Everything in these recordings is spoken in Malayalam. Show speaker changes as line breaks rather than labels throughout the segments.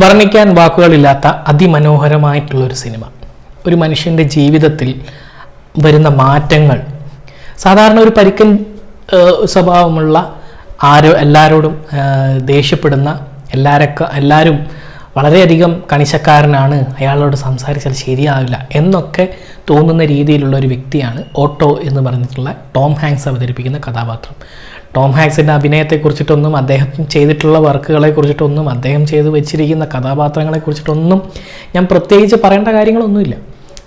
വർണിക്കാൻ വാക്കുകളില്ലാത്ത അതിമനോഹരമായിട്ടുള്ളൊരു സിനിമ. ഒരു മനുഷ്യന്റെ ജീവിതത്തിൽ വരുന്ന മാറ്റങ്ങൾ. സാധാരണ ഒരു പരിക്കൻ സ്വഭാവമുള്ള ആരോ എല്ലാവരോടും ദേഷ്യപ്പെടുന്ന എല്ലാരൊക്കെ എല്ലാവരും വളരെയധികം കണിശക്കാരനാണ്. അയാളോട് സംസാരിച്ചാൽ ശരിയാവില്ല എന്നൊക്കെ തോന്നുന്ന രീതിയിലുള്ള ഒരു വ്യക്തിയാണ് ഓട്ടോ എന്ന് പറഞ്ഞിട്ടുള്ള ടോം ഹാങ്സ് അവതരിപ്പിക്കുന്ന കഥാപാത്രം. ടോം ഹാങ്സിന്റെ അഭിനയത്തെക്കുറിച്ചിട്ടൊന്നും അദ്ദേഹം ചെയ്തിട്ടുള്ള വർക്കുകളെ കുറിച്ചിട്ടൊന്നും അദ്ദേഹം ചെയ്ത് വെച്ചിരിക്കുന്ന കഥാപാത്രങ്ങളെ കുറിച്ചിട്ടൊന്നും ഞാൻ പ്രത്യേകിച്ച് പറയേണ്ട കാര്യങ്ങളൊന്നുമില്ല.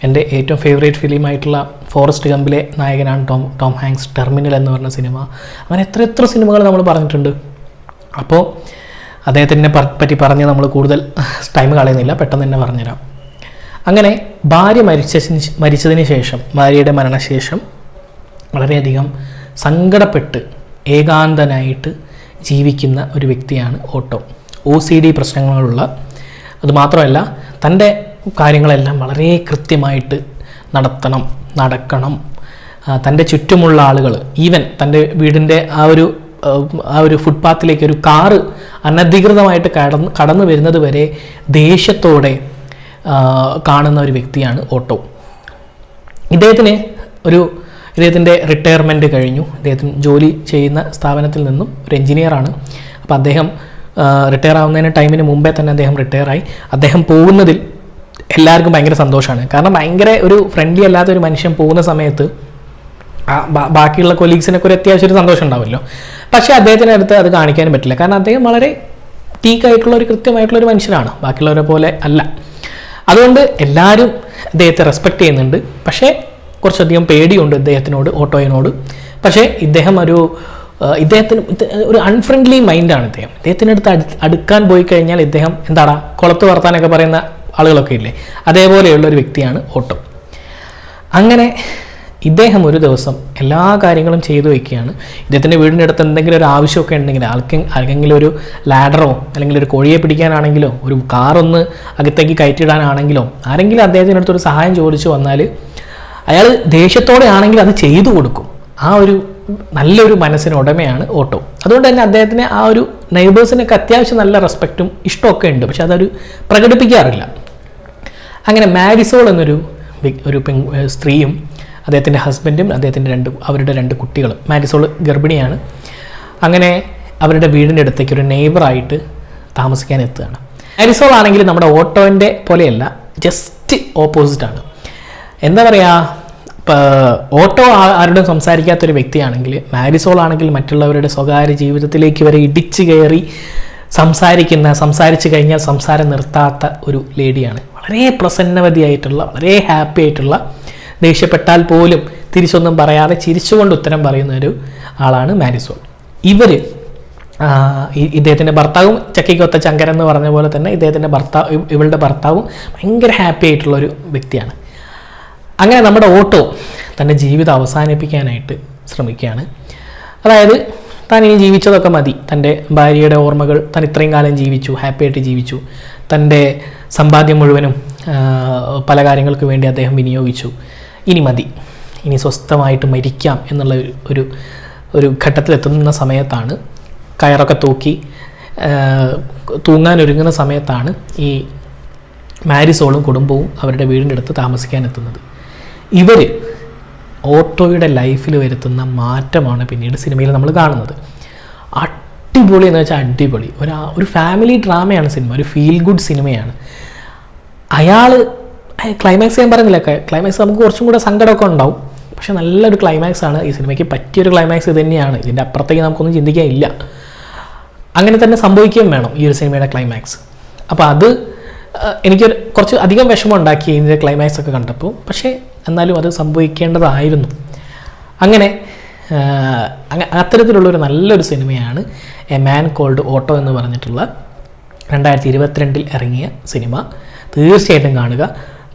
എന്റെ ഏറ്റവും ഫേവറേറ്റ് ഫിലിമായിട്ടുള്ള ഫോറസ്റ്റ് ഗംബിലെ നായകനാണ് ടോം ടോം ഹാങ്സ് ടെർമിനൽ എന്ന് പറഞ്ഞ സിനിമ. അങ്ങനെ എത്ര എത്ര സിനിമകൾ നമ്മൾ പറഞ്ഞിട്ടുണ്ട്. അപ്പോൾ അദ്ദേഹത്തിനെ പറ്റി പറഞ്ഞ് നമ്മൾ കൂടുതൽ ടൈം കളയുന്നില്ല. പെട്ടെന്ന് തന്നെ പറഞ്ഞുതരാം. അങ്ങനെ ഭാര്യ മരിച്ചതിന് മരിച്ചതിന് ശേഷം ഭാര്യയുടെ മരണശേഷം വളരെയധികം സങ്കടപ്പെട്ട് ഏകാന്തനായിട്ട് ജീവിക്കുന്ന ഒരു വ്യക്തിയാണ് ഓട്ടോ. ഒ സി ഡി പ്രശ്നങ്ങളുള്ള അതുമാത്രമല്ല തന്റെ കാര്യങ്ങളെല്ലാം വളരെ കൃത്യമായിട്ട് നടത്തണം നടക്കണം. തന്റെ ചുറ്റുമുള്ള ആളുകൾ ഈവൻ തന്റെ വീടിന്റെ ആ ഒരു ആ ഒരു ഫുട്പാത്തിലേക്ക് ഒരു കാറ് അനധികൃതമായിട്ട് കടന്ന് കടന്നു വരുന്നത് വരെ ദേഷ്യത്തോടെ കാണുന്ന ഒരു വ്യക്തിയാണ് ഓട്ടോ. ഇദ്ദേഹത്തിന് ഒരു ഇദ്ദേഹത്തിന്റെ റിട്ടയർമെന്റ് കഴിഞ്ഞു. അദ്ദേഹത്തിന് ജോലി ചെയ്യുന്ന സ്ഥാപനത്തിൽ നിന്നും ഒരു എഞ്ചിനീയറാണ് അപ്പോൾ അദ്ദേഹം റിട്ടയർ ആവുന്നതിന് ടൈമിന് മുമ്പേ തന്നെ അദ്ദേഹം റിട്ടയറായി അദ്ദേഹം പോകുന്നതിൽ എല്ലാവർക്കും ഭയങ്കര സന്തോഷമാണ്. കാരണം ഭയങ്കര ഒരു ഫ്രണ്ട്ലി അല്ലാത്ത ഒരു മനുഷ്യൻ പോകുന്ന സമയത്ത് ബാക്കിയുള്ള കൊലീഗ്സിനൊക്കെ ഒരു അത്യാവശ്യം ഒരു സന്തോഷം ഉണ്ടാവുമല്ലോ. പക്ഷേ അദ്ദേഹത്തിന്റെ അടുത്ത് അത് കാണിക്കാനും പറ്റില്ല. കാരണം അദ്ദേഹം വളരെ ടീക്കായിട്ടുള്ള ഒരു കൃത്യമായിട്ടുള്ള ഒരു മനുഷ്യനാണ്. ബാക്കിയുള്ളവരെ പോലെ അല്ല. അതുകൊണ്ട് എല്ലാവരും അദ്ദേഹത്തെ റെസ്പെക്ട് ചെയ്യുന്നുണ്ട്. പക്ഷേ കുറച്ചധികം പേടിയുണ്ട് ഇദ്ദേഹത്തിനോട് ഓട്ടോയിനോട്. പക്ഷേ ഇദ്ദേഹം ഒരു ഇദ്ദേഹത്തിന് ഒരു അൺഫ്രണ്ട്ലി മൈൻഡാണ് ഇദ്ദേഹം. ഇദ്ദേഹത്തിന്റെ അടുത്ത് അടു അടുക്കാൻ പോയി കഴിഞ്ഞാൽ ഇദ്ദേഹം എന്താടാ കുളത്ത് വർത്താനൊക്കെ പറയുന്ന ആളുകളൊക്കെ ഇല്ലേ? അതേപോലെയുള്ള ഒരു വ്യക്തിയാണ് ഓട്ടോ. അങ്ങനെ ഇദ്ദേഹം ഒരു ദിവസം എല്ലാ കാര്യങ്ങളും ചെയ്തു വയ്ക്കുകയാണ്. ഇദ്ദേഹത്തിന്റെ വീടിന്റെ അടുത്ത് എന്തെങ്കിലും ഒരു ആവശ്യമൊക്കെ ഉണ്ടെങ്കിൽ ആൾക്ക് ആർക്കെങ്കിലും ഒരു ലാഡറോ അല്ലെങ്കിൽ ഒരു കോഴിയെ പിടിക്കാനാണെങ്കിലോ ഒരു കാറൊന്ന് അകത്തേക്ക് കയറ്റിയിടാനാണെങ്കിലോ ആരെങ്കിലും അദ്ദേഹത്തിന്റെ അടുത്ത് ഒരു സഹായം ചോദിച്ചു വന്നാൽ അയാൾ ദേഷ്യത്തോടെ ആണെങ്കിൽ അത് ചെയ്തു കൊടുക്കും. ആ ഒരു നല്ലൊരു മനസ്സിന് ഉടമയാണ് ഓട്ടോ. അതുകൊണ്ട് തന്നെ അദ്ദേഹത്തിന് ആ ഒരു നെയ്ബേഴ്സിനൊക്കെ അത്യാവശ്യം നല്ല റെസ്പെക്റ്റും ഇഷ്ടമൊക്കെ ഉണ്ട്. പക്ഷെ അതൊരു പ്രകടിപ്പിക്കാറില്ല. അങ്ങനെ മാരിസോൾ എന്നൊരു ഒരു പെൺ സ്ത്രീയും അദ്ദേഹത്തിന്റെ ഹസ്ബൻഡും അദ്ദേഹത്തിന്റെ രണ്ട് അവരുടെ രണ്ട് കുട്ടികളും. മാരിസോൾ ഗർഭിണിയാണ്. അങ്ങനെ അവരുടെ വീടിന്റെ അടുത്തേക്ക് ഒരു നെയ്ബറായിട്ട് താമസിക്കാൻ എത്തുകയാണ്. മാരിസോൾ ആണെങ്കിൽ നമ്മുടെ ഓട്ടോന്റെ പോലെയല്ല ജസ്റ്റ് ഓപ്പോസിറ്റാണ്. എന്താ പറയുക ഇപ്പോൾ ഓട്ടോ ആരോടും സംസാരിക്കാത്തൊരു വ്യക്തിയാണെങ്കിൽ മാരിസോൾ ആണെങ്കിൽ മറ്റുള്ളവരുടെ സ്വകാര്യ ജീവിതത്തിലേക്ക് വരെ ഇടിച്ചു കയറി സംസാരിക്കുന്ന സംസാരിച്ചു കഴിഞ്ഞാൽ സംസാരം നിർത്താത്ത ഒരു ലേഡിയാണ്. വളരെ പ്രസന്നവതിയായിട്ടുള്ള വളരെ ഹാപ്പി ആയിട്ടുള്ള ദേഷ്യപ്പെട്ടാൽ പോലും തിരിച്ചൊന്നും പറയാതെ ചിരിച്ചുകൊണ്ട് ഉത്തരം പറയുന്ന ഒരു ആളാണ് മാരിസോൾ. ഇവർ ഇദ്ദേഹത്തിന്റെ ഭർത്താവും ചക്കിക്കൊത്ത ചങ്കരൻ എന്ന് പറഞ്ഞ പോലെ തന്നെ ഇദ്ദേഹത്തിന്റെ ഭർത്താവ് ഇവളുടെ ഭർത്താവും ഭയങ്കര ഹാപ്പി ആയിട്ടുള്ള ഒരു വ്യക്തിയാണ്. അങ്ങനെ നമ്മുടെ ഓട്ടോ തന്റെ ജീവിതം അവസാനിപ്പിക്കാനായിട്ട് ശ്രമിക്കുകയാണ്. അതായത് താൻ ഇനി ജീവിച്ചതൊക്കെ മതി. തന്റെ ഭാര്യയുടെ ഓർമ്മകൾ താൻ ഇത്രയും കാലം ജീവിച്ചു ഹാപ്പി ആയിട്ട് ജീവിച്ചു. തന്റെ സമ്പാദ്യം മുഴുവനും പല കാര്യങ്ങൾക്ക് വേണ്ടി അദ്ദേഹം വിനിയോഗിച്ചു. ഇനി മതി. ഇനി സ്വസ്ഥമായിട്ട് മരിക്കാം എന്നുള്ള ഒരു- ഒരു ഒരു ഘട്ടത്തിലെത്തുന്ന സമയത്താണ് കയറൊക്കെ തൂക്കി തൂങ്ങാൻ ഒരുങ്ങുന്ന സമയത്താണ് ഈ മാരിസോളും കുടുംബവും അവരുടെ വീടിന്റെ അടുത്ത് താമസിക്കാൻ എത്തുന്നത്. ഇവർ ഓട്ടോയുടെ ലൈഫിൽ വരുത്തുന്ന മാറ്റമാണ് പിന്നീട് സിനിമയിൽ നമ്മൾ കാണുന്നത്. അടിപൊളി എന്ന് വെച്ചാൽ അടിപൊളി. ഒരു ഒരു ഫാമിലി ഡ്രാമയാണ് സിനിമ ഒരു ഫീൽ ഗുഡ് സിനിമയാണ്. അയാൾ ക്ലൈമാക്സ് ഞാൻ പറയുന്നില്ല. ക്ലൈമാക്സ് നമുക്ക് കുറച്ചും കൂടെ സങ്കടമൊക്കെ ഉണ്ടാവും. പക്ഷേ നല്ലൊരു ക്ലൈമാക്സ് ആണ് ഈ സിനിമയ്ക്ക് പറ്റിയൊരു ക്ലൈമാക്സ് തന്നെയാണ്. ഇതിന്റെ അപ്പുറത്തേക്ക് നമുക്കൊന്നും ചിന്തിക്കാനില്ല അങ്ങനെ തന്നെ സംഭവിക്കുകയും വേണം ഈ ഒരു സിനിമയുടെ ക്ലൈമാക്സ് അപ്പോൾ അത് എനിക്ക് കുറച്ച് അധികം വിഷമം ഉണ്ടാക്കി ഇതിന്റെ ക്ലൈമാക്സ് ഒക്കെ കണ്ടപ്പോൾ. പക്ഷേ എന്നാലും അത് സംഭവിക്കേണ്ടതായിരുന്നു. അങ്ങനെ അത്തരത്തിലുള്ള ഒരു നല്ലൊരു സിനിമയാണ് എ മാൻ കോൾഡ് ഓട്ടോ എന്ന് പറഞ്ഞിട്ടുള്ള രണ്ടായിരത്തി ഇരുപത്തിരണ്ടിൽ ഇറങ്ങിയ സിനിമ. തീർച്ചയായിട്ടും കാണുക.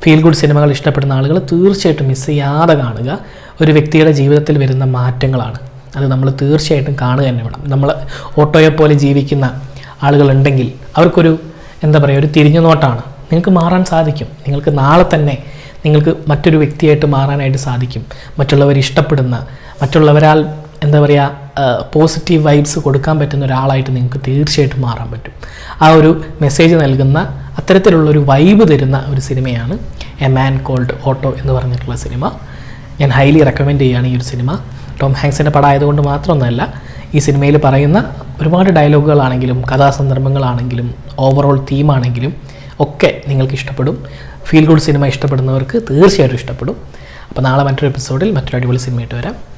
ഫീൽ ഗുഡ് സിനിമകൾ ഇഷ്ടപ്പെടുന്ന ആളുകൾ തീർച്ചയായിട്ടും മിസ് ചെയ്യാതെ കാണുക. ഒരു വ്യക്തിയുടെ ജീവിതത്തിൽ വരുന്ന മാറ്റങ്ങളാണ്. അത് നമ്മൾ തീർച്ചയായിട്ടും കാണുക തന്നെ വേണം. നമ്മൾ ഓട്ടോയെ പോലെ ജീവിക്കുന്ന ആളുകളുണ്ടെങ്കിൽ അവർക്കൊരു എന്താ പറയുക ഒരു തിരിഞ്ഞുനോട്ടാണ്. നിങ്ങൾക്ക് മാറാൻ സാധിക്കും. നിങ്ങൾക്ക് നാളെ തന്നെ നിങ്ങൾക്ക് മറ്റൊരു വ്യക്തിയായിട്ട് മാറാനായിട്ട് സാധിക്കും. മറ്റുള്ളവർ ഇഷ്ടപ്പെടുന്ന മറ്റുള്ളവരാൽ എന്താ പറയുക പോസിറ്റീവ് വൈബ്സ് കൊടുക്കാൻ പറ്റുന്ന ഒരാളായിട്ട് നിങ്ങൾക്ക് തീർച്ചയായിട്ടും മാറാൻ പറ്റും. ആ ഒരു മെസ്സേജ് നൽകുന്ന അത്തരത്തിലുള്ളൊരു വൈബ് തരുന്ന ഒരു സിനിമയാണ് എ മാൻ കോൾഡ് ഓട്ടോ എന്ന് പറഞ്ഞിട്ടുള്ള സിനിമ. ഞാൻ ഹൈലി റെക്കമെൻഡ് ചെയ്യുകയാണ് ഈ ഒരു സിനിമ. ടോം ഹാങ്സിന്റെ പടമായതുകൊണ്ട് മാത്രമൊന്നുമല്ല ഈ സിനിമയിൽ പറയുന്ന ഒരുപാട് ഡയലോഗുകളാണെങ്കിലും കഥാസന്ദർഭങ്ങളാണെങ്കിലും ഓവറോൾ തീമാണെങ്കിലും ഒക്കെ നിങ്ങൾക്ക് ഇഷ്ടപ്പെടും. ഫീൽ ഗുഡ് സിനിമ ഇഷ്ടപ്പെടുന്നവർക്ക് തീർച്ചയായിട്ടും ഇഷ്ടപ്പെടും. അപ്പോൾ നാളെ മറ്റൊരു എപ്പിസോഡിൽ മറ്റൊരു അടിപൊളി സിനിമയായിട്ട് വരാം.